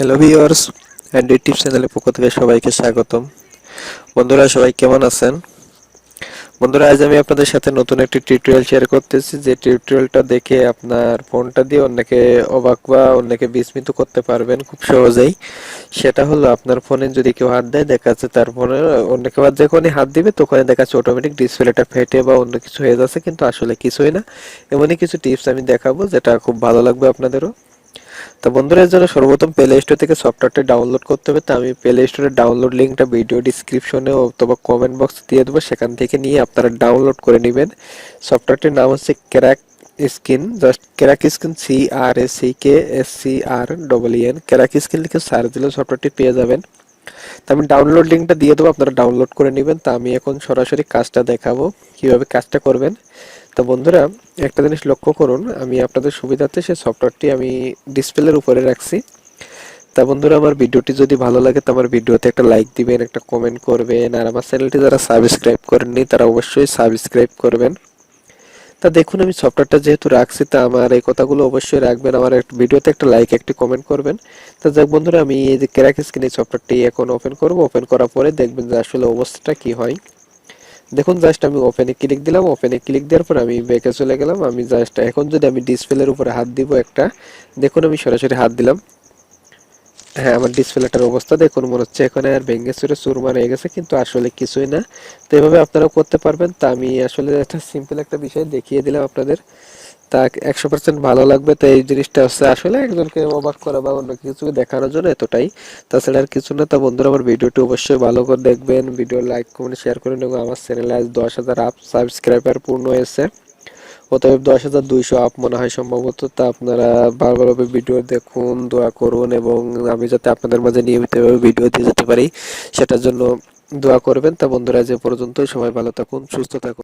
Hello viewers Android tips চ্যানেলের পক্ষ থেকে সবাইকে স্বাগতম। বন্ধুরা, সবাই কেমন আছেন? বন্ধুরা, আজ আমি আপনাদের সাথে নতুন একটি টিউটোরিয়াল শেয়ার করতেছি। যে টিউটোরিয়ালটা দেখে আপনার ফোনটা দিয়ে অন্যকে অবাক বা অন্যকে বিস্মিত করতে পারবেন খুব সহজেই। সেটা হলো, আপনার ফোনে যদি কেউ হাত দেয়, দেখা যাচ্ছে তার ফোনে অন্য কেউ যখনই হাত দিবে, তখনই দেখা যাচ্ছে অটোমেটিক ডিসপ্লেটা ফেটে বা অন্য কিছু হয়ে যাচ্ছে, কিন্তু আসলে কিছুই না। এমনই কিছু টিপস আমি দেখাবো, যেটা খুব ভালো লাগবে আপনাদেরও। তো বন্ধুরা জন্য সর্বপ্রথম প্লে স্টোর থেকে সফটওয়্যারটি ডাউনলোড করতে হবে, তো আমি প্লে স্টোরের ডাউনলোড লিঙ্কটা ভিডিও ডিসক্রিপশনে অথবা কমেন্ট বক্সে দিয়ে দেবো। সেখান থেকে নিয়ে আপনারা ডাউনলোড করে নেবেন। সফটওয়্যারটির নাম হচ্ছে crack screen just crack screen C R S C K S C R double N crack screen লিখে সার্চ দিলে সফটওয়্যারটি পেয়ে যাবেন। তো আমি ডাউনলোড লিঙ্কটা দিয়ে দেবো, আপনারা ডাউনলোড করে নেবেন। তা আমি এখন সরাসরি কাজটা দেখাবো, কীভাবে কাজটা করবেন। তো বন্ধুরা, একটা জিনিস লক্ষ্য করুন, আমি আপনাদের সুবিধার্থে সেই সফটওয়্যারটি আমি ডিসপ্লের উপরে রাখছি। তা বন্ধুরা, আমার ভিডিওটি যদি ভালো লাগে, তো আমার ভিডিওতে একটা লাইক দিবেন, একটা কমেন্ট করবেন, আর আমার চ্যানেলটি যারা সাবস্ক্রাইব করেননি, তারা অবশ্যই সাবস্ক্রাইব করবেন। তা দেখুন, আমি সফটওয়্যারটা যেহেতু রাখছি, তা আমার এই কথাগুলো অবশ্যই রাখবেন, আমার একটা ভিডিওতে একটা লাইক একটি কমেন্ট করবেন। তা যাক বন্ধুরা, আমি এই যে ক্র্যাক স্ক্রিন এই সফটওয়্যারটি এখন ওপেন করব ওপেন করার পরে দেখবেন যে আসলে অবস্থাটা কি হয়। দেখুন জাস্ট আমি ওপেনে ক্লিক দিলাম ওপেনে ক্লিক দেওয়ার পর আমি ব্যাকে চলে গেলাম। আমি জাস্ট এখন যদি আমি ডিসপ্লের উপরে হাত দিব একটা, দেখুন আমি সরাসরি হাত দিলাম। হ্যাঁ আমার ডিসপ্লেটার অবস্থা দেখুন, মনে হচ্ছে এখানে আর ভেঙে চুরে চুরমার হয়ে গেছে, কিন্তু আসলে কিছুই না। তো এভাবে আপনারাও করতে পারবেন। তা আমি আসলে একটা সিম্পল একটা বিষয় দেখিয়ে দিলাম আপনাদের। তা একশো পার্সেন্ট ভালো লাগবে। তো এই জিনিসটা হচ্ছে আসলে একজনকে অবাক করা বা অন্য কিছু দেখানোর জন্য এতটাই। তাছাড়া আর কিছু না, তা বন্ধুরা আমার ভিডিওটি অবশ্যই ভালো করে দেখবেন। ভিডিও লাইক, কমেন্ট, শেয়ার করে নেব আমার চ্যানেলে আজ দশ হাজার আপ সাবস্ক্রাইবার পূর্ণ হয়েছে। অতএব দশ হাজার দুইশো আপ মনে হয় সম্ভবত। তা আপনারা ভালোভাবে ভিডিও দেখুন, দোয়া করুন এবং আমি যাতে আপনাদের মাঝে নিয়মিতভাবে ভিডিও দিয়ে যেতে পারি, সেটার জন্য দোয়া করবেন। তা বন্ধুরা যে পর্যন্ত সবাই ভালো থাকুন, সুস্থ থাকুন।